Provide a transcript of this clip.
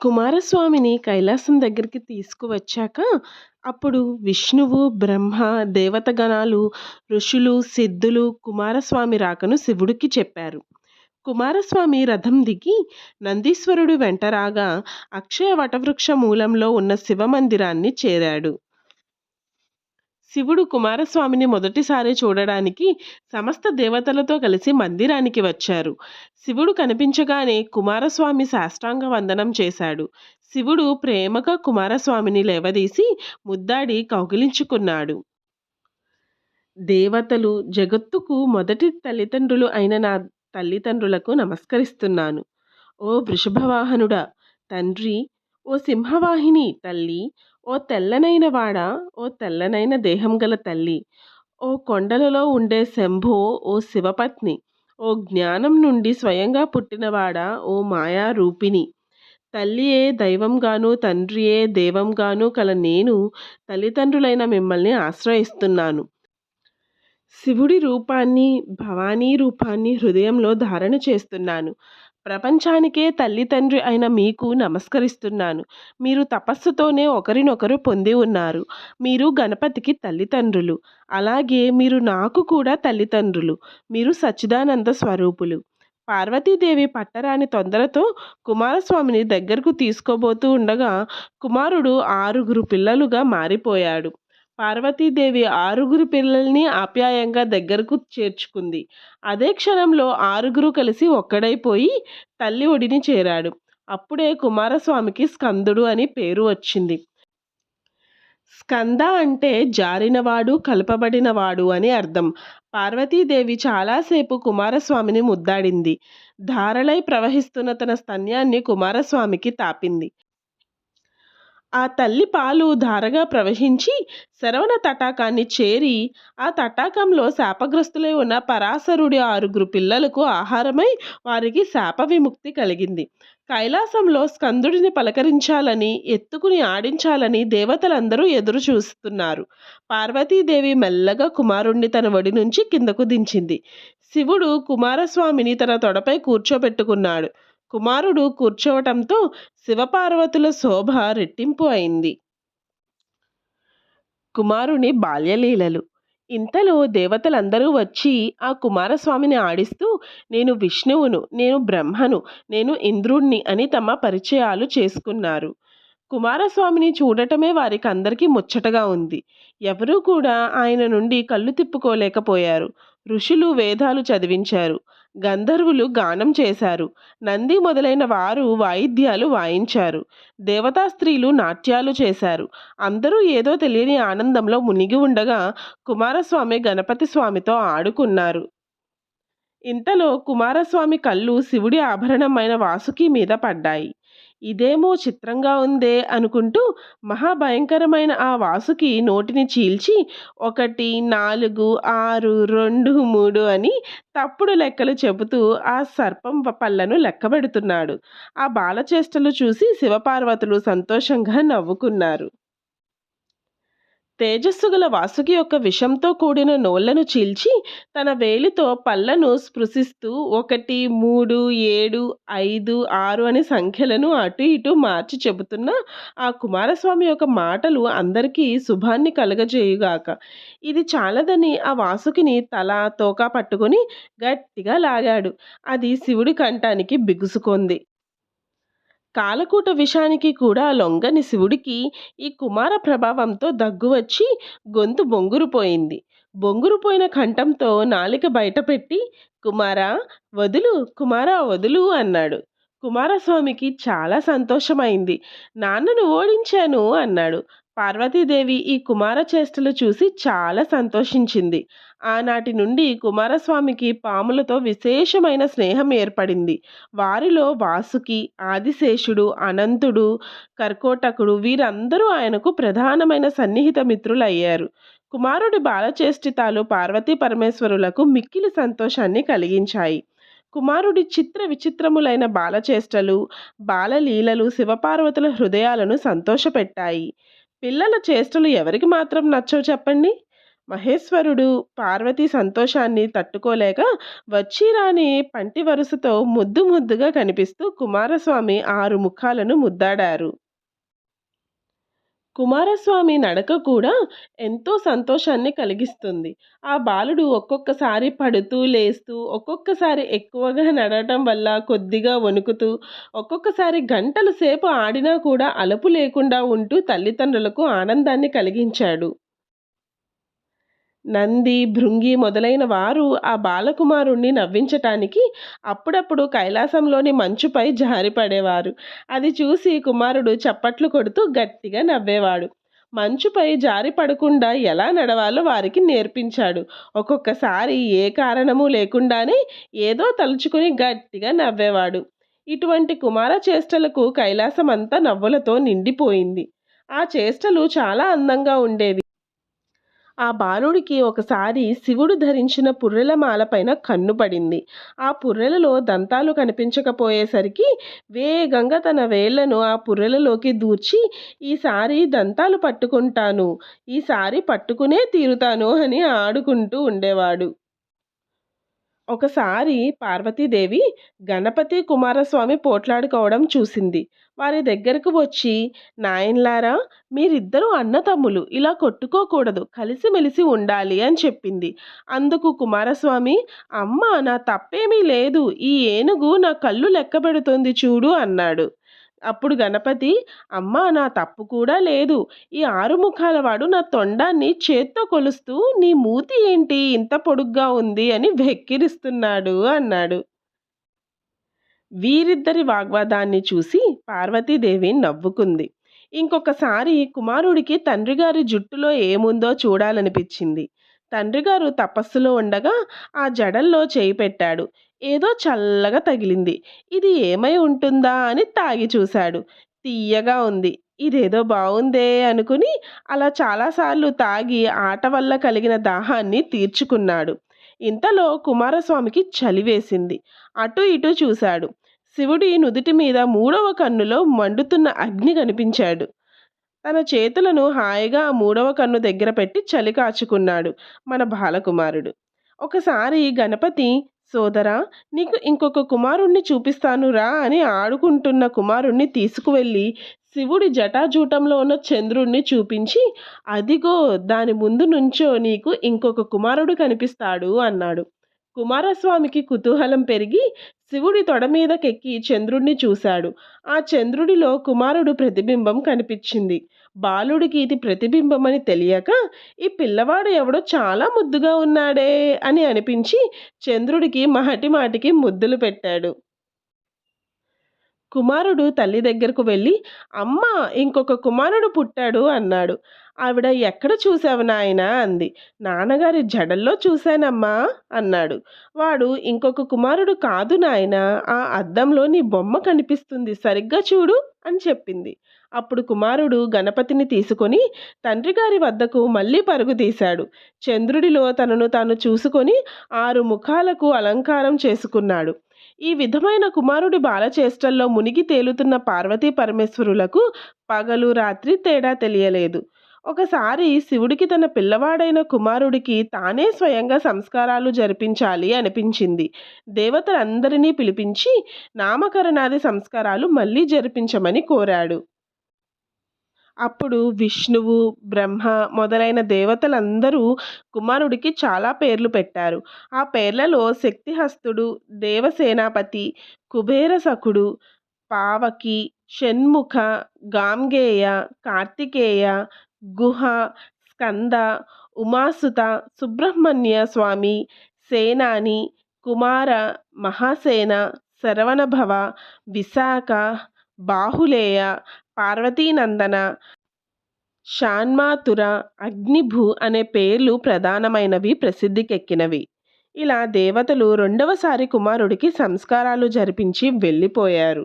కుమారస్వామిని కైలాసం దగ్గరికి తీసుకువచ్చాక అప్పుడు విష్ణువు బ్రహ్మ దేవతగణాలు ఋషులు సిద్ధులు కుమారస్వామి రాకను శివుడికి చెప్పారు. కుమారస్వామి రథం దిగి నందీశ్వరుడు వెంట రాగా అక్షయ వటవృక్ష మూలంలో ఉన్న శివమందిరాన్ని చేరాడు. శివుడు కుమారస్వామిని మొదటిసారి చూడడానికి సమస్త దేవతలతో కలిసి మందిరానికి వచ్చారు. శివుడు కనిపించగానే కుమారస్వామి సాష్టాంగ వందనం చేశాడు. శివుడు ప్రేమగా కుమారస్వామిని లేవదీసి ముద్దాడి కౌగిలించుకున్నాడు. దేవతలు జగత్తుకు మొదటి తల్లిదండ్రులు అయిన నా తల్లిదండ్రులకు నమస్కరిస్తున్నాను. ఓ వృషభవాహనుడా తండ్రి ఓ సింహవాహిని తల్లి ఓ తెల్లనైన వాడ ఓ తెల్లనైన దేహం గల తల్లి ఓ కొండలలో ఉండే శంభో ఓ శివపత్ని ఓ జ్ఞానం నుండి స్వయంగా పుట్టినవాడ ఓ మాయా రూపిణి. తల్లియే దైవంగాను తండ్రియే దేవంగాను కల నేను తల్లిదండ్రులైన మిమ్మల్ని ఆశ్రయిస్తున్నాను. శివుడి రూపాన్ని భవానీ రూపాన్ని హృదయంలో ధారణ చేస్తున్నాను. ప్రపంచానికే తల్లి తండ్రి అయిన మీకు నమస్కరిస్తున్నాను. మీరు తపస్సుతోనే ఒకరినొకరు పొంది ఉన్నారు. మీరు గణపతికి తల్లిదండ్రులు అలాగే మీరు నాకు కూడా తల్లిదండ్రులు మీరు సచ్చిదానంద స్వరూపులు. పార్వతీదేవి పట్టరాని తొందరతో కుమారస్వామిని దగ్గరకు తీసుకోబోతూ ఉండగా కుమారుడు ఆరుగురు పిల్లలుగా మారిపోయాడు. పార్వతీదేవి ఆరుగురు పిల్లల్ని ఆప్యాయంగా దగ్గరకు చేర్చుకుంది. అదే క్షణంలో ఆరుగురు కలిసి ఒక్కడైపోయి తల్లి ఒడిని చేరాడు. అప్పుడే కుమారస్వామికి స్కందుడు అని పేరు వచ్చింది. స్కంద అంటే జారినవాడు కలపబడినవాడు అని అర్థం. పార్వతీదేవి చాలాసేపు కుమారస్వామిని ముద్దాడింది. ధారలై ప్రవహిస్తున్న తన స్తన్యాన్ని కుమారస్వామికి తాపింది. ఆ తల్లి పాలు ధారగా ప్రవహించి శరవణ తటాకాన్ని చేరి ఆ తటాకంలో శాపగ్రస్తులై ఉన్న పరాశరుడి ఆరుగురు పిల్లలకు ఆహారమై వారికి శాప విముక్తి కలిగింది. కైలాసంలో స్కందుడిని పలకరించాలని ఎత్తుకుని ఆడించాలని దేవతలందరూ ఎదురు చూస్తున్నారు. పార్వతీదేవి మెల్లగా కుమారుణ్ణి తన వడి నుంచి కిందకు దించింది. శివుడు కుమారస్వామిని తన తొడపై కూర్చోబెట్టుకున్నాడు. కుమారుడు కూర్చోవటంతో శివపార్వతుల శోభ రెట్టింపు అయింది. కుమారుని బాల్యలీలలు. ఇంతలో దేవతలందరూ వచ్చి ఆ కుమారస్వామిని ఆడిస్తూ నేను విష్ణువును నేను బ్రహ్మను నేను ఇంద్రుణ్ణి అని తమ పరిచయాలు చేసుకున్నారు. కుమారస్వామిని చూడటమే వారికి అందరికీ ముచ్చటగా ఉంది. ఎవరూ కూడా ఆయన నుండి కళ్ళు తిప్పుకోలేకపోయారు. ఋషులు వేదాలు చదివించారు. గంధర్వులు గానం చేశారు. నంది మొదలైన వారు వాయిద్యాలు వాయించారు. దేవతా స్త్రీలు నాట్యాలు చేశారు. అందరూ ఏదో తెలియని ఆనందంలో మునిగి ఉండగా కుమారస్వామి గణపతి స్వామితో ఆడుకున్నారు. ఇంతలో కుమారస్వామి కళ్ళు శివుడి ఆభరణమైన వాసుకి మీద పడ్డాయి. ఇదేమో చిత్రంగా ఉందే అనుకుంటూ మహాభయంకరమైన ఆ వాసుకి నోటిని చీల్చి ఒకటి నాలుగు ఆరు రెండు మూడు అని తప్పుడు లెక్కలు చెబుతూ ఆ సర్పం పళ్ళను లెక్కబెడుతున్నాడు. ఆ బాలచేష్టలు చూసి శివపార్వతులు సంతోషంగా నవ్వుకున్నారు. తేజస్సు గల వాసుకి యొక్క విషంతో కూడిన నోళ్ళను చీల్చి తన వేలితో పళ్ళను స్పృశిస్తూ ఒకటి మూడు ఏడు ఐదు ఆరు అనే సంఖ్యలను అటు ఇటు మార్చి చెబుతున్న ఆ కుమారస్వామి యొక్క మాటలు అందరికీ శుభాన్ని కలగజేయుగాక. ఇది చాలదని ఆ వాసుకిని తల తోక పట్టుకొని గట్టిగా లాగాడు. అది శివుడి కంఠానికి బిగుసుకుంది. కాలకూట విషానికి కూడా లొంగని శివుడికి ఈ కుమార ప్రభావంతో దగ్గు వచ్చి గొంతు బొంగురుపోయింది. బొంగురుపోయిన కంఠంతో నాలిక బయటపెట్టి కుమారా వదులు కుమారా వదులు అన్నాడు. కుమారస్వామికి చాలా సంతోషమైంది. నాన్నను ఓడించాను అన్నాడు. పార్వతీదేవి ఈ కుమార చేష్టలు చూసి చాలా సంతోషించింది. ఆనాటి నుండి కుమారస్వామికి పాములతో విశేషమైన స్నేహం ఏర్పడింది. వారిలో వాసుకి ఆదిశేషుడు అనంతుడు కర్కోటకుడు వీరందరూ ఆయనకు ప్రధానమైన సన్నిహిత మిత్రులు అయ్యారు కుమారుడి బాలచేష్టితాలు పార్వతీ పరమేశ్వరులకు మిక్కిలి సంతోషాన్ని కలిగించాయి. కుమారుడి చిత్ర విచిత్రములైన బాలచేష్టలు బాలలీలలు శివపార్వతుల హృదయాలను సంతోషపెట్టాయి. పిల్లల చేష్టలు ఎవరికి మాత్రం నచ్చవు చెప్పండి? మహేశ్వరుడు పార్వతి సంతోషాన్ని తట్టుకోలేక వచ్చి రాని పంటి వరుసతో ముద్దు ముద్దుగా కనిపిస్తూ కుమారస్వామి ఆరు ముఖాలను ముద్దాడారు. కుమారస్వామి నడక కూడా ఎంతో సంతోషాన్ని కలిగిస్తుంది. ఆ బాలుడు ఒక్కొక్కసారి పడుతూ లేస్తూ ఒక్కొక్కసారి ఎక్కువగా నడవటం వల్ల కొద్దిగా వణుకుతూ ఒక్కొక్కసారి గంటల సేపు ఆడినా కూడా అలుపు లేకుండా ఉంటూ తల్లిదండ్రులకు ఆనందాన్ని కలిగించాడు. నంది భృంగి మొదలైన వారు ఆ బాలకుమారుణ్ణి నవ్వించటానికి అప్పుడప్పుడు కైలాసంలోని మంచుపై జారిపడేవారు. అది చూసి కుమారుడు చప్పట్లు కొడుతూ గట్టిగా నవ్వేవాడు. మంచుపై జారి పడకుండా ఎలా నడవాలో వారికి నేర్పించాడు. ఒక్కొక్కసారి ఏ కారణము లేకుండానే ఏదో తలుచుకుని గట్టిగా నవ్వేవాడు. ఇటువంటి కుమార చేష్టలకు కైలాసం అంతా నవ్వులతో నిండిపోయింది. ఆ చేష్టలు చాలా అందంగా ఉండేవి. ఆ బాలుడికి ఒకసారి శివుడు ధరించిన పుర్రెల మాలపైన కన్ను పడింది. ఆ పుర్రెలలో దంతాలు కనిపించకపోయేసరికి వేగంగా తన వేళ్ళను ఆ పుర్రెలలోకి దూర్చి ఈసారి దంతాలు పట్టుకుంటాను. ఈసారి పట్టుకునే తీరుతాను అని ఆడుకుంటూ ఉండేవాడు. ఒకసారి పార్వతీదేవి గణపతి కుమారస్వామి పోట్లాడుకోవడం చూసింది. వారి దగ్గరకు వచ్చి నాయన్లారా మీరిద్దరూ అన్నతమ్ములు. ఇలా కొట్టుకోకూడదు. కలిసిమెలిసి ఉండాలి అని చెప్పింది. అందుకు కుమారస్వామి అమ్మ నా తప్పేమీ లేదు. ఈ ఏనుగు నా కళ్ళు లెక్కపెడుతుంది చూడు అన్నాడు. అప్పుడు గణపతి అమ్మ నా తప్పు కూడా లేదు. ఈ ఆరు వాడు నా తొండాన్ని చేత్తో కొలుస్తూ నీ మూతి ఏంటి? ఇంత పొడుగ్గా ఉంది అని వెక్కిరిస్తున్నాడు అన్నాడు. వీరిద్దరి వాగ్వాదాన్ని చూసి పార్వతీదేవి నవ్వుకుంది. ఇంకొకసారి కుమారుడికి తండ్రిగారి జుట్టులో ఏముందో చూడాలనిపించింది. తండ్రిగారు తపస్సులో ఉండగా ఆ జడల్లో చేయి పెట్టాడు. ఏదో చల్లగా తగిలింది. ఇది ఏమై ఉంటుందా అని తాగి చూశాడు. తీయగా ఉంది. ఇదేదో బాగుందే అనుకుని అలా చాలాసార్లు తాగి ఆట వల్ల కలిగిన దాహాన్ని తీర్చుకున్నాడు. ఇంతలో కుమారస్వామికి చలివేసింది అటు ఇటు చూశాడు. శివుడి నుదుటి మీద మూడవ కన్నులో మండుతున్న అగ్ని కనిపించాడు. తన చేతులను హాయిగా ఆ మూడవ కన్ను దగ్గర పెట్టి చలి కాచుకున్నాడు మన బాలకుమారుడు. ఒకసారి గణపతి సోదరా నీకు ఇంకొక కుమారుణ్ణి చూపిస్తాను రా అని ఆడుకుంటున్న కుమారుణ్ణి తీసుకువెళ్ళి శివుడి జటాజూటంలో ఉన్న చంద్రుణ్ణి చూపించి అదిగో దాని ముందు నుంచో నీకు ఇంకొక కుమారుడు కనిపిస్తాడు అన్నాడు. కుమారస్వామికి కుతూహలం పెరిగి శివుడి తొడ మీదకెక్కి చంద్రుణ్ణి చూశాడు. ఆ చంద్రుడిలో కుమారుడు ప్రతిబింబం కనిపించింది. బాలుడికి ఇది ప్రతిబింబమని తెలియక ఈ పిల్లవాడు ఎవడో చాలా ముద్దుగా ఉన్నాడే అని అనిపించి చంద్రుడికి మహటి మాటికి ముద్దులు పెట్టాడు. కుమారుడు తల్లి దగ్గరకు వెళ్ళి అమ్మ ఇంకొక కుమారుడు పుట్టాడు అన్నాడు. ఆవిడ ఎక్కడ చూసావు నాయన? అంది. నాన్నగారి జడల్లో చూశానమ్మా అన్నాడు. వాడు ఇంకొక కుమారుడు కాదు నాయన. ఆ అద్దంలో నీ బొమ్మ కనిపిస్తుంది. సరిగ్గా చూడు అని చెప్పింది. అప్పుడు కుమారుడు గణపతిని తీసుకొని తండ్రి గారి వద్దకు మళ్ళీ పరుగు తీశాడు. చంద్రుడిలో తనను తాను చూసుకొని ఆరు ముఖాలకు అలంకారం చేసుకున్నాడు. ఈ విధమైన కుమారుడి బాలచేష్టల్లో మునిగి తేలుతున్న పార్వతీ పరమేశ్వరులకు పగలు రాత్రి తేడా తెలియలేదు. ఒకసారి శివుడికి తన పిల్లవాడైన కుమారుడికి తానే స్వయంగా సంస్కారాలు జరిపించాలి అనిపించింది. దేవతలందరినీ పిలిపించి నామకరణాది సంస్కారాలు మళ్ళీ జరిపించమని కోరాడు. అప్పుడు విష్ణువు బ్రహ్మ మొదలైన దేవతలందరూ కుమారుడికి చాలా పేర్లు పెట్టారు. ఆ పేర్లలో శక్తిహస్తుడు దేవసేనాపతి కుబేరసకుడు పావకి షణ్ముఖ గాంగేయ కార్తికేయ గుహ స్కంద ఉమాసుత సుబ్రహ్మణ్య స్వామి సేనాని కుమార మహాసేన శరవణభవ విశాఖ బాహులేయ పార్వతీనందన షాన్మాతుర అగ్నిభూ అనే పేర్లు ప్రధానమైనవి ప్రసిద్ధికెక్కినవి. ఇలా దేవతలు రెండవసారి కుమారుడికి సంస్కారాలు జరిపించి వెళ్ళిపోయారు.